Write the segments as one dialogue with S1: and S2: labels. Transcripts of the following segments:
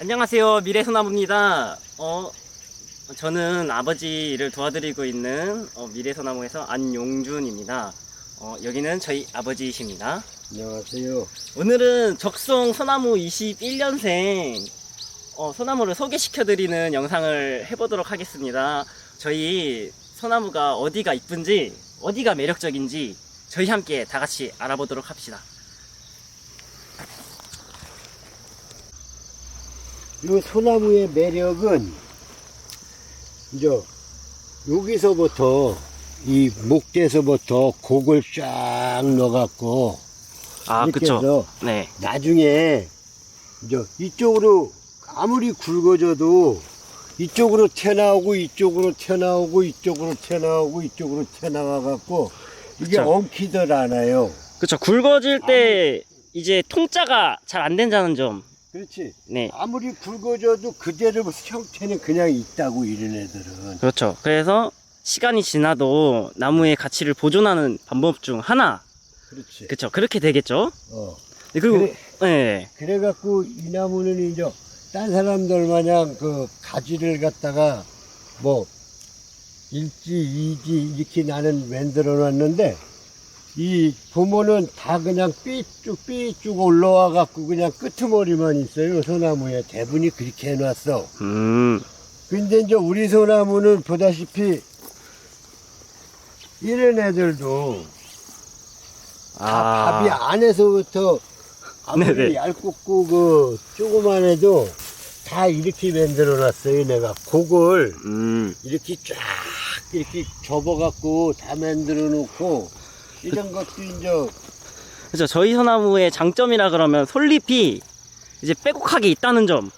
S1: 안녕하세요. 미래소나무입니다. 어, 저는 아버지를 도와드리고 있는 어, 미래소나무에서 안용준입니다. 어, 여기는 저희 아버지이십니다.
S2: 안녕하세요.
S1: 오늘은 적송 소나무 21년생 어, 소나무를 소개시켜드리는 영상을 해보도록 하겠습니다. 저희 소나무가 어디가 이쁜지, 어디가 매력적인지 저희 함께 다 같이 알아보도록 합시다.
S2: 이 소나무의 매력은 이제 여기서부터 이 목대에서부터 곡을 쫙 넣어갖고
S1: 아, 그쵸. 네.
S2: 나중에 이제 이쪽으로 아무리 굵어져도 이쪽으로 튀어나오고 이쪽으로 튀어나오고 이쪽으로 튀어나오고 이쪽으로 튀어나와갖고 이게
S1: 그쵸.
S2: 엉키질 않아요.
S1: 그쵸. 굵어질 때 이제 통짜가 잘 안 된다는 점.
S2: 그렇지.
S1: 네.
S2: 아무리 굵어져도 그대로 형태는 그냥 있다고 이런 애들은.
S1: 그렇죠. 그래서 시간이 지나도 나무의 가치를 보존하는 방법 중 하나.
S2: 그렇지.
S1: 그쵸. 그렇게 되겠죠.
S2: 어.
S1: 네, 그리고,
S2: 그래.
S1: 네.
S2: 그래갖고 이 나무는 이제 딴 사람들 마냥 그 가지를 갖다가 뭐 일지 이지 이렇게 나는 만들어 놨는데 이 부모는 다 그냥 삐쭉 삐쭉 올라와 갖고 그냥 끄트머리만 있어요 소나무에. 대부분이 그렇게 해놨어.
S1: 음,
S2: 근데 이제 우리 소나무는 보다시피 이런 애들도 다
S1: 아,
S2: 밥이 안에서부터 아무리
S1: 네네.
S2: 얇고 그 조그만 해도 다 이렇게 만들어 놨어요 내가. 곡을
S1: 음,
S2: 이렇게 쫙 이렇게 접어 갖고 다 만들어 놓고 이런 것도 이제
S1: 그죠. 저희 소나무의 장점이라 그러면 솔잎이 이제 빼곡하게 있다는 점.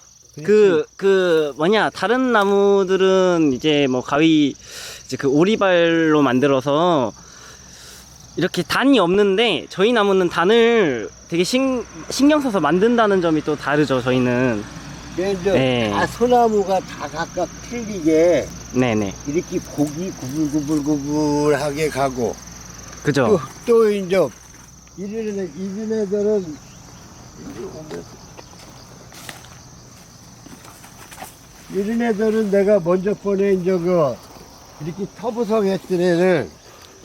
S1: 그, 그, 뭐냐, 다른 나무들은 이제 뭐 가위, 이제 그 오리발로 만들어서 이렇게 단이 없는데 저희 나무는 단을 되게 신, 신경 써서 만든다는 점이 또 다르죠, 저희는.
S2: 그게 이제
S1: 네.
S2: 다 소나무가 다 각각 틀리게
S1: 네네.
S2: 이렇게 곡이 구불구불구불하게 가고
S1: 그죠.
S2: 또, 또 이제 이런 애- 이런 애들은 이런 애들은 내가 먼저 번에 이제 그 이렇게 터부성 했던 애를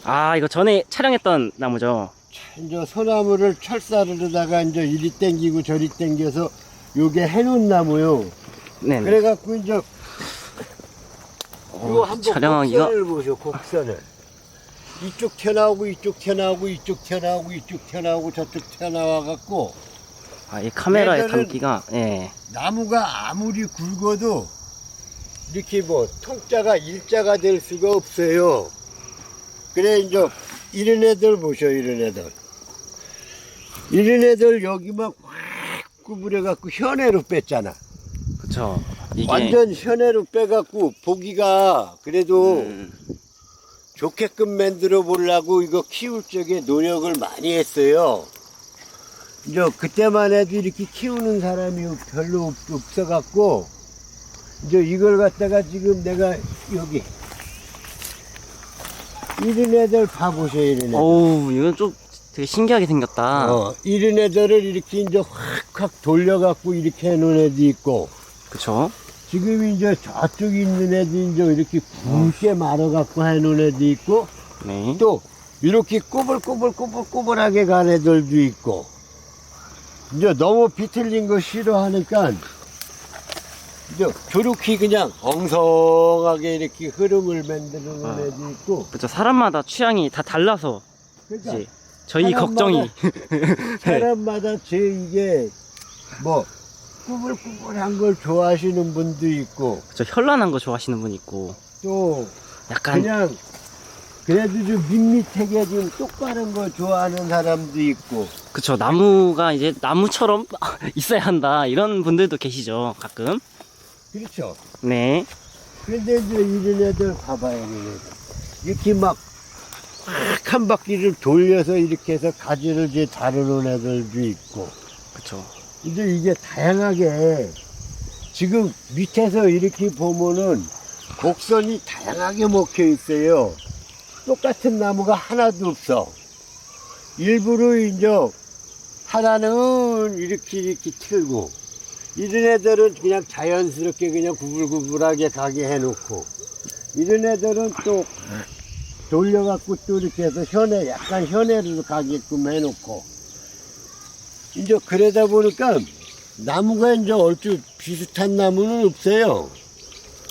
S1: 아, 이거 전에 촬영했던 나무죠.
S2: 이제 소나무를 철사르다가 이제 이리 땡기고 저리 땡겨서 요게 해놓은 나무요.
S1: 네 네.
S2: 그래갖고 이제 요
S1: 어,
S2: 한번
S1: 촬영하기가.
S2: 곡선을 보셔 곡선을 이쪽 튀어나오고 이쪽 튀어나오고 이쪽 튀어나오고 이쪽 튀어나오고 저쪽 튀어나와 갖고
S1: 아, 이 카메라에
S2: 얘들은-
S1: 담기가, 예.
S2: 나무가 아무리 굵어도 이렇게 뭐 통자가 일자가 될 수가 없어요. 그래 이제 이런 애들 보셔 이런 애들. 이런 애들 여기만 확 구부려 갖고 현해로 뺐잖아.
S1: 그쵸. 이게.
S2: 완전 현해로 빼갖고 보기가 그래도
S1: 음,
S2: 좋게끔 만들어 보려고 이거 키울 적에 노력을 많이 했어요. 이제 그때만 해도 이렇게 키우는 사람이 별로 없- 없어갖고 이제 이걸 갖다가 지금 내가 여기 이런 애들 봐보세요 이런 애들.
S1: 어우, 이건 좀 되게 신기하게 생겼다.
S2: 어, 이런 애들을 이렇게 이제 확확 돌려갖고 이렇게 해놓은 애도 있고
S1: 그쵸.
S2: 지금 이제 저쪽에 있는 애도 이제 이렇게 굵게 말아갖고 해놓은 애도 있고
S1: 네.
S2: 또 이렇게 꼬불꼬불꼬불꼬불하게 간 애들도 있고 이제 너무 비틀린 거 싫어하니까 이제 저렇게 그냥 엉성하게 이렇게 흐름을 만드는
S1: 아.
S2: 애도 있고
S1: 그쵸. 사람마다 취향이 다 달라서.
S2: 그러니까
S1: 이제 저희
S2: 사람마다-
S1: 걱정이.
S2: 사람마다 제 이게 뭐 꾸불꾸불한 걸 좋아하시는 분도 있고
S1: 그쵸. 현란한 거 좋아하시는 분 있고.
S2: 또
S1: 약간.
S2: 그냥 그래도 좀 밋밋하게 좀 똑바른 거 좋아하는 사람도 있고
S1: 그쵸. 나무가 이제 나무처럼 있어야 한다. 이런 분들도 계시죠. 가끔.
S2: 그렇죠.
S1: 네.
S2: 근데 이제 이런 애들 봐봐요. 이렇게 막, 확한 바퀴를 돌려서 이렇게 해서 가지를 이제 다루는 애들도 있고.
S1: 그쵸.
S2: 근데 이게 다양하게, 지금 밑에서 이렇게 보면은 곡선이 다양하게 먹혀 있어요. 똑같은 나무가 하나도 없어. 일부러 이제 하나는 이렇게 이렇게 틀고, 이런 애들은 그냥 자연스럽게 그냥 구불구불하게 가게 해놓고 이런 애들은 또 돌려갖고 또 이렇게 해서 현에 약간 현해로 가게끔 해놓고 이제 그러다 보니까 나무가 이제 얼추 비슷한 나무는 없어요.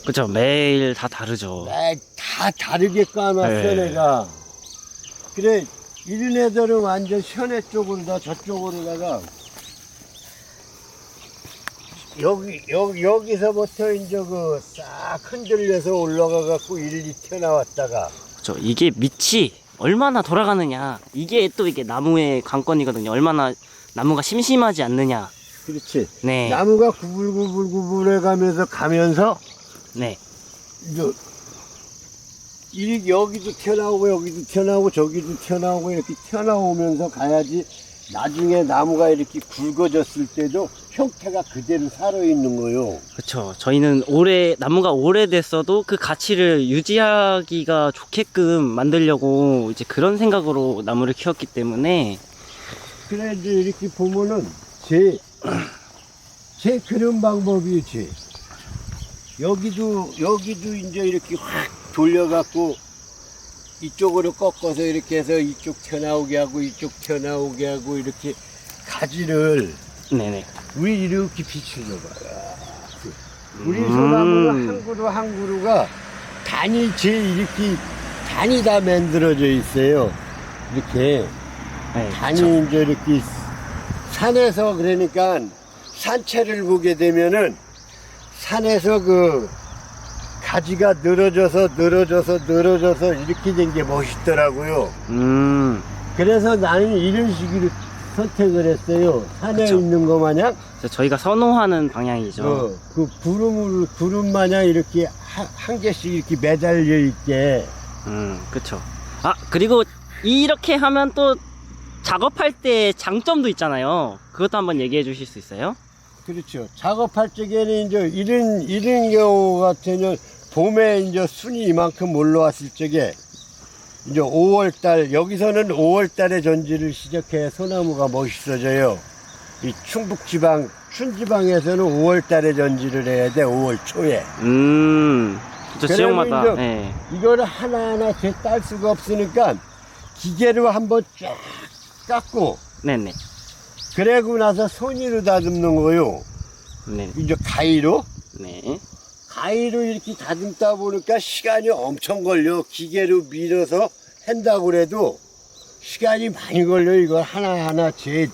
S1: 그쵸 매일 다 다르죠.
S2: 네, 다 다르게 까놨어
S1: 네.
S2: 내가. 그래 이런 애들은 완전 현해 쪽으로 다 저쪽으로다가 여기 여기 여기서부터 이제 그 싹 흔들려서 올라가 갖고 일리 튀어나왔다가
S1: 그쵸 이게 밑이 얼마나 돌아가느냐 이게 또 이게 나무의 관건이거든요. 얼마나 나무가 심심하지 않느냐.
S2: 그렇지
S1: 네,
S2: 나무가 구불구불구불해 가면서 가면서
S1: 네,
S2: 이제 이 여기도 튀어나오고 여기도 튀어나오고 저기도 튀어나오고 이렇게 튀어나오면서 가야지 나중에 나무가 이렇게 굵어졌을 때도 형태가 그대로 살아있는 거요.
S1: 그쵸. 저희는 오래 나무가 오래됐어도 그 가치를 유지하기가 좋게끔 만들려고 이제 그런 생각으로 나무를 키웠기 때문에
S2: 그래 이제 이렇게 보면은 제, 제 그런 방법이지. 여기도 여기도 이제 이렇게 확 돌려갖고 이쪽으로 꺾어서 이렇게 해서 이쪽 튀어나오게 하고 이쪽 튀어나오게 하고 이렇게 가지를
S1: 네네.
S2: 우리 이렇게 비춰줘봐요. 우리
S1: 음.
S2: 소나무 한 그루 한 그루가 단이 제 이렇게 단이 다 만들어져 있어요. 이렇게
S1: 네,
S2: 단이
S1: 그쵸.
S2: 이제 이렇게 산에서 그러니까 산채를 보게 되면은 산에서 그 가지가 늘어져서 늘어져서 늘어져서 이렇게 된 게 멋있더라고요.
S1: 음,
S2: 그래서 나는 이런 식으로 선택을 했어요. 산에
S1: 그쵸.
S2: 있는 거 마냥
S1: 저희가 선호하는 방향이죠.
S2: 어, 그 구름을 구름 마냥 이렇게 한, 한 개씩 이렇게 매달려 있게
S1: 음, 그쵸. 아, 그리고 이렇게 하면 또 작업할 때 장점도 있잖아요. 그것도 한번 얘기해 주실 수 있어요?
S2: 그렇죠. 작업할 적에는 이제 이런 이런 경우 같으면 봄에 이제 순이 이만큼 올라왔을 적에 이제 5월달 여기서는 5월달에 전지를 시작해 소나무가 멋있어져요. 이 충북 지방 춘지방에서는 5월달에 전지를 해야 돼. 5월 초에.
S1: 음.
S2: 그러면
S1: 지역마다. 네.
S2: 이거를 하나하나 제 딸 수가 없으니까 기계로 한번 쫙 깎고
S1: 네네.
S2: 그래고 나서 손으로 다듬는 거요.
S1: 네.
S2: 이제 가위로
S1: 네.
S2: 가위로 이렇게 다듬다 보니까 시간이 엄청 걸려. 기계로 밀어서 한다고 그래도 시간이 많이 걸려. 이걸 하나하나 제,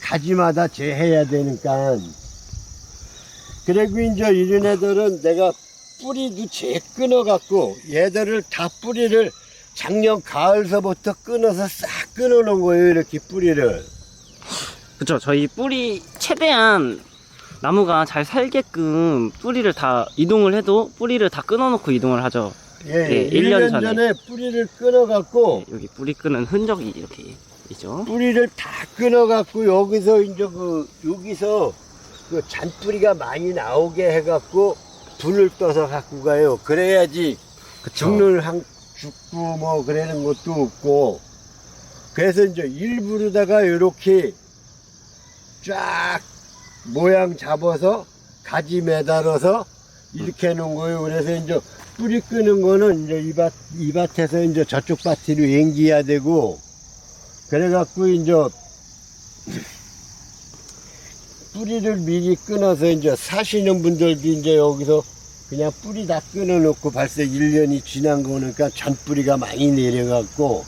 S2: 가지마다 재해야 되니까. 그리고 이제 이런 애들은 내가 뿌리도 재 끊어갖고 얘들을 다 뿌리를 작년 가을서부터 끊어서 싹 끊어놓은 거예요. 이렇게 뿌리를.
S1: 그쵸. 저희 뿌리, 최대한 나무가 잘 살게끔 뿌리를 다 이동을 해도 뿌리를 다 끊어놓고 이동을 하죠.
S2: 예,
S1: 예,
S2: 일
S1: 1년
S2: 1년
S1: 전에.
S2: 전에 뿌리를 끊어갖고
S1: 네, 여기 뿌리 끄는 흔적이 이렇게 있죠.
S2: 뿌리를 다 끊어갖고 여기서 이제 그 여기서 그 잔뿌리가 많이 나오게 해갖고 불을 떠서 갖고 가요. 그래야지
S1: 그쵸.
S2: 죽는 한 죽고 뭐 그러는 것도 없고 그래서 이제 일부러다가 이렇게 쫙 모양 잡아서 가지 매달아서 이렇게 해놓은 거예요. 그래서 이제 뿌리 끄는 거는 이제 이 밭, 이 밭에서 이제 저쪽 밭으로 앵기야 되고 그래갖고 이제 뿌리를 미리 끊어서 이제 사시는 분들도 이제 여기서 그냥 뿌리 다 끊어놓고 벌써 1년이 지난 거니까 잔뿌리가 많이 내려갖고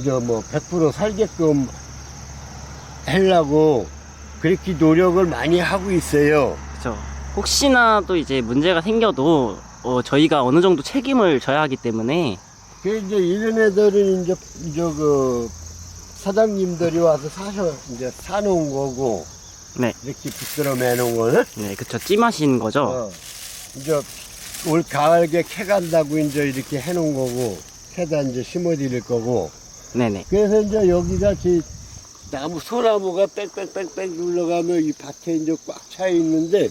S2: 이제 뭐 100% 살게끔 하려고 그렇게 노력을 많이 하고 있어요.
S1: 그쵸. 혹시나 또 이제 문제가 생겨도 어, 저희가 어느 정도 책임을 져야 하기 때문에
S2: 그 이제 이런 애들은 이제 이제 그 사장님들이 와서 사셔 이제 사놓은 거고
S1: 네,
S2: 이렇게 부끄러 매놓은 거는
S1: 네, 그쵸. 찜하신 거죠.
S2: 어, 이제 올 가을에 캐간다고 이제 이렇게 해놓은 거고 캐다 이제 심어드릴 거고
S1: 네네.
S2: 그래서 이제 여기가 지 나무 소나무가 빽빽빽빽 눌러가면 이 밭에 이제 꽉 차 있는데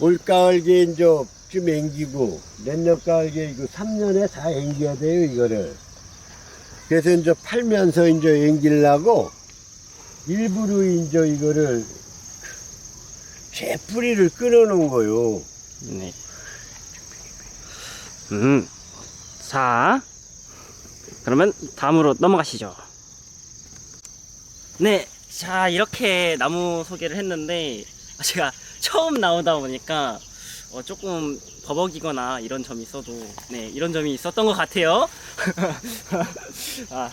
S2: 올 가을에 이제 좀 앵기고 내년 가을에 이거 3년에 다 앵겨야 돼요 이거를 그래서 이제 팔면서 이제 앵기려고 일부러 이제 이거를 제 뿌리를 끊어놓은 거요.
S1: 네. 음. 자. 그러면 다음으로 넘어가시죠. 네. 자, 이렇게 나무 소개를 했는데, 제가 처음 나오다 보니까, 어, 조금 버벅이거나 이런 점이 있어도, 네, 이런 점이 있었던 것 같아요. 아,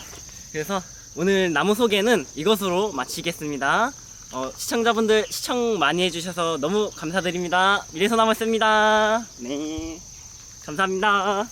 S1: 그래서 오늘 나무 소개는 이것으로 마치겠습니다. 어, 시청자분들 시청 많이 해주셔서 너무 감사드립니다. 미래소나무였습니다. 네. 감사합니다.